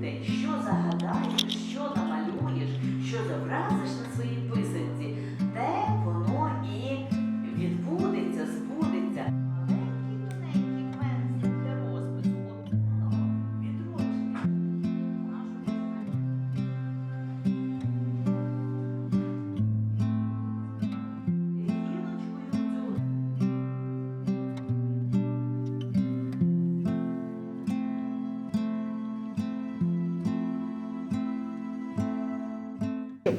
Ти що загадаєш, що намалюєш, що зобразиш на своїй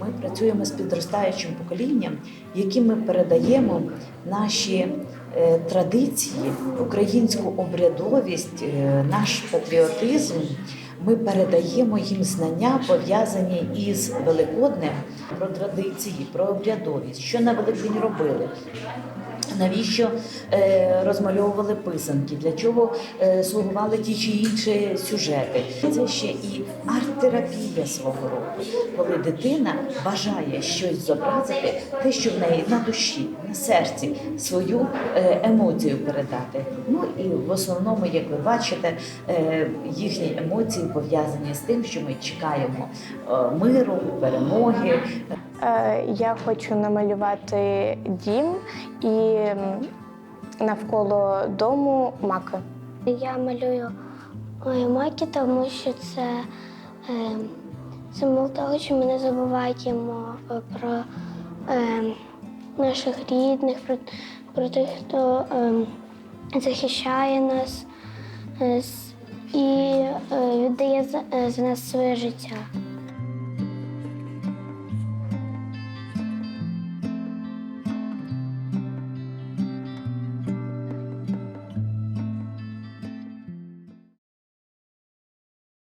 Ми працюємо з підростаючим поколінням, яким ми передаємо наші е, традиції, українську обрядовість, е, наш патріотизм. Ми передаємо їм знання, пов'язані із Великоднем про традиції, про обрядовість, що на Великдень робили. Навіщо е, розмальовували писанки? Для чого е, слугували ті чи інші сюжети? Це ще і арт-терапія свого роду, коли дитина бажає щось зобразити, те, що в неї на душі, на серці, свою е, емоцію передати. Ну і в основному, як ви бачите, їхні емоції пов'язані з тим, що ми чекаємо миру, перемоги, Я хочу намалювати дім і навколо дому маки. Я малюю е, маки, тому що це е, символ того, що ми не забуваємо е, про е, наших рідних, про, про тих, хто е, захищає нас е, і е, віддає е, за нас своє життя.